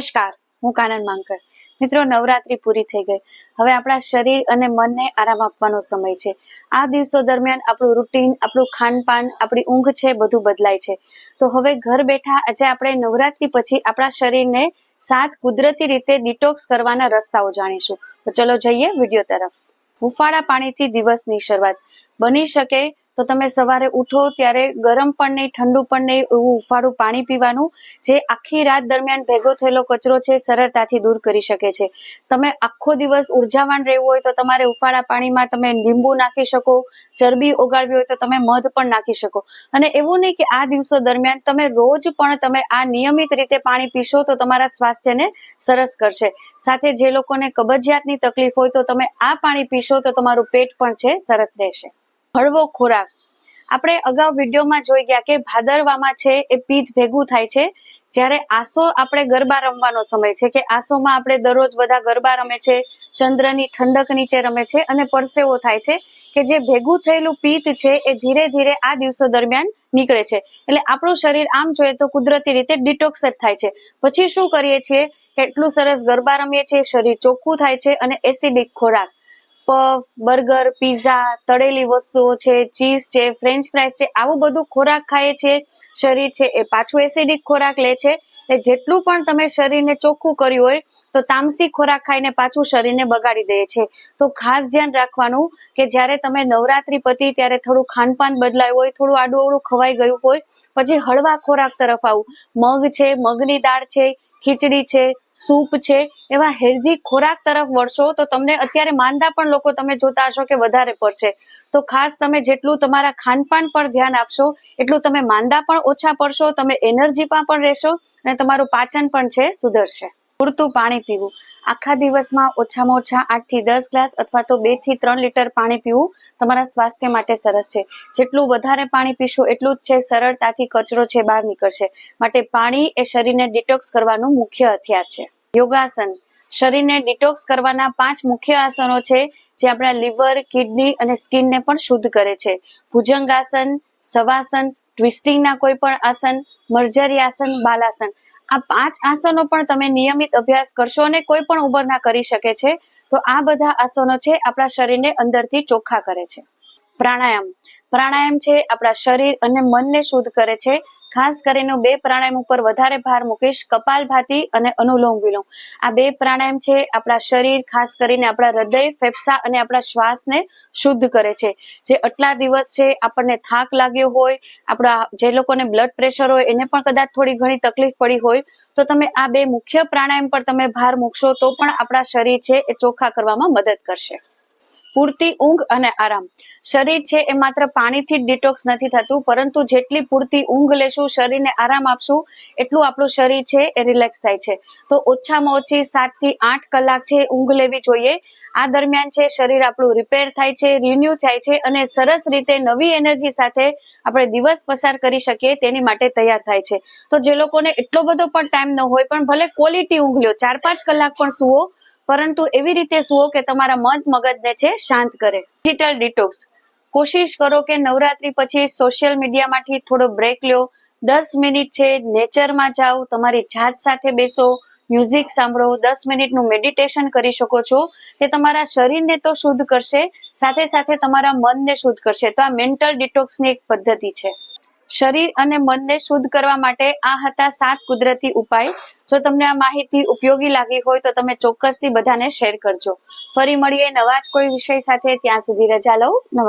નમસ્કાર, હું કાનન માંકર. મિત્રો, નવરાત્રી પૂરી થઈ ગઈ. હવે આપણા શરીર અને મનને આરામ આપવાનો સમય છે. આ દિવસો દરમિયાન આપણું રૂટીન, આપણું ખાનપાન, આપણી ઊંઘ છે, બધું બદલાય છે. તો હવે ઘર બેઠા આજે આપણે નવરાત્રી પછી આપણા શરીરને સાત કુદરતી રીતે ડિટોક્સ કરવાના રસ્તાઓ જાણીશું. તો ચલો જઈએ વીડિયો તરફ. હુંફાળા પાણીથી દિવસની શરૂઆત. બની શકે તો તમે સવારે ઉઠો ત્યારે ગરમ પણ નહીં, ઠંડુ પણ નહીં એવું હુંફાળું પાણી પીવાનું, જે આખી રાત દરમિયાન ભેગો થયેલો કચરો છે, સરળતાથી દૂર કરી શકે છે. તમે આખો દિવસ ઉર્જાવાન રહેવું હોય તો તમારે ઉફાળા પાણીમાં તમે લીંબુ નાખી શકો, ચરબી ઓગાળવી હોય તો તમે મધ પણ નાખી શકો. અને એવું નહીં કે આ દિવસો દરમિયાન તમે રોજ પણ તમે આ નિયમિત રીતે પાણી પીશો તો તમારા સ્વાસ્થ્યને સરસ કરશે. સાથે જે લોકોને કબજિયાતની તકલીફ હોય તો તમે આ પાણી પીશો તો તમારું પેટ પણ છે, સરસ રહેશે. હળવો ખોરાક. આપણે અગાઉ વિડીયોમાં જોઈ ગયા કે ભાદરવામાં છે એ પિત્ત ભેગું થાય છે. જ્યારે આસો આપણે ગરબા રમવાનો સમય છે કે આસોમાં આપણે દરરોજ બધા ગરબા રમે છે, ચંદ્રની ઠંડક નીચે રમે છે અને પરસેવો થાય છે કે જે ભેગું થયેલું પિત્ત છે એ ધીરે ધીરે આ દિવસો દરમિયાન નીકળે છે. એટલે આપણું શરીર આમ જોઈએ તો કુદરતી રીતે ડિટોક્સ જ થાય છે. પછી શું કરીએ છીએ? કે એટલું સરસ ગરબા રમીએ છીએ, શરીર ચોખ્ખું થાય છે અને એસિડિક ખોરાક. પફ બર્ગર પીઝા તળેલી વસ્તુઓ છે ચીઝ છે ફ્રેન્ચ ફ્રાઈઝ છે, આવું બધું ખોરાક ખાય છે, શરીર છે, એ પાછું એસિડિક ખોરાક લે છે એ જેટલું પણ તમે શરીરને ચોખ્ખું કર્યું હોય, તો તામસી ખોરાક ખાઈને પાછું શરીરને બગાડી દે છે. તો ખાસ ધ્યાન રાખવાનું કે જ્યારે તમે નવરાત્રી પતી ત્યારે થોડું ખાનપાન બદલાયું હોય, થોડું આડું અવળું ખવાઈ ગયું હોય, પછી હળવા ખોરાક તરફ આવું. મગ છે, મગની દાળ છે ખીચડી છે, સૂપ છે, એવા હેલ્ધી ખોરાક તરફ વળશો તો તમને અત્યારે માંદા પણ લોકો તમે જોતા હશો કે વધારે પડશે. તો ખાસ તમે જેટલું તમારા ખાનપાન પર ધ્યાન આપશો, એટલું તમે માંદા પણ ઓછા પડશો, તમે એનર્જીમાં પણ રહેશો અને તમારું પાચન પણ છે, સુધરશે. પૂરતું પાણી પીવું. આખા દિવસમાં ઓછામાં ઓછા આઠથી દસ ગ્લાસ અથવા તો બેથી ત્રણ લીટર પાણી પીવું તમારા સ્વાસ્થ્ય માટે સરસ છે. જેટલું વધારે પાણી પીશું એટલું જ છે, સરળતાથી કચરો છે, બહાર નીકળશે. માટે પાણી એ શરીરને ડિટોક્સ કરવાનું મુખ્ય હથિયાર છે. યોગાસન. શરીરને ડિટોક્સ કરવાના પાંચ મુખ્ય આસનો છે, જે આપણા લીવર, કિડની અને સ્કિનને પણ શુદ્ધ કરે છે. ભુજંગાસન સવાસન ટ્વિસ્ટિંગના કોઈ પણ આસન મર્જરી આસન, બાલાસન. આ પાંચ આસનો પણ તમે નિયમિત અભ્યાસ કરશો અને કોઈ પણ ઉંમરના કરી શકે છે. તો આ બધા આસનો છે આપણા શરીરને અંદરથી ચોખ્ખા કરે છે. પ્રાણાયામ. પ્રાણાયામ છે આપણા શરીર અને મનને શુદ્ધ કરે છે. ખાસ કરીને બે પ્રાણાયામ ઉપર વધારે ભાર મૂકીશ કપાલભાતી અને અનુલોમ વિલોમ. આ બે પ્રાણાયામ છે આપણા શરીર, ખાસ કરીને આપણા હૃદય, ફેફસા અને આપણા શ્વાસને શુદ્ધ કરે છે. જે આટલા દિવસ છે આપણને થાક લાગ્યો હોય, આપણા જે લોકોને બ્લડ પ્રેશર હોય, એને પણ કદાચ થોડી ઘણી તકલીફ પડી હોય, તો તમે આ બે મુખ્ય પ્રાણાયામ પર તમે ભાર મૂકશો તો પણ આપણા શરીર છે એ ચોખ્ખા કરવામાં મદદ કરશે. પૂરતી ઊંઘ અને આરામ. શરીર છે એ માત્ર પાણીથી ડિટોક્સ નથી થતું, પરંતુ જેટલી પૂરતી ઊંઘ લેશું, શરીરને આરામ આપશું, એટલું આપણું શરીર છે એ રિલેક્સ થાય છે. તો ઓછામાં ઓછી સાતથી આઠ કલાક છે ઊંઘ લેવી જોઈએ. આ દરમિયાન છે શરીર આપણું રિપેર થાય છે રિન્યુ થાય છે અને સરસ રીતે નવી એનર્જી સાથે આપણે દિવસ પસાર કરી શકીએ તેની માટે તૈયાર થાય છે. તો જે લોકોને એટલો બધો પણ ટાઈમ ન હોય, પણ ભલે ક્વોલિટી ઊંઘ લ્યો ચાર પાંચ કલાક પણ સુવો પરંતુ એવી રીતે સુવો કે તમારા મન મગજને છે શાંત કરે. ડિજિટલ ડિટોક્સ કોશિશ કરો કે નવરાત્રી પછી સોશિયલ મીડિયામાંથી થોડો બ્રેક લ્યો દસ મિનિટ છે નેચરમાં જાઓ, તમારી જાત સાથે બેસો મ્યુઝિક સાંભળો, દસ મિનિટનું મેડિટેશન કરી શકો છો. તે તમારા શરીરને તો શુદ્ધ કરશે, સાથે સાથે તમારા મનને શુદ્ધ કરશે. તો આ મેન્ટલ ડિટોક્સની એક પદ્ધતિ છે. શરીર અને મનને શુદ્ધ કરવા માટે આ હતા સાત કુદરતી ઉપાય. જો તમને આ માહિતી ઉપયોગી લાગી હોય તો તમે ચોક્કસથી બધાને શેર કરજો. ફરી મળીએ નવા જ કોઈ વિષય સાથે ત્યાં સુધી રજા લઉં. નમસ્કાર.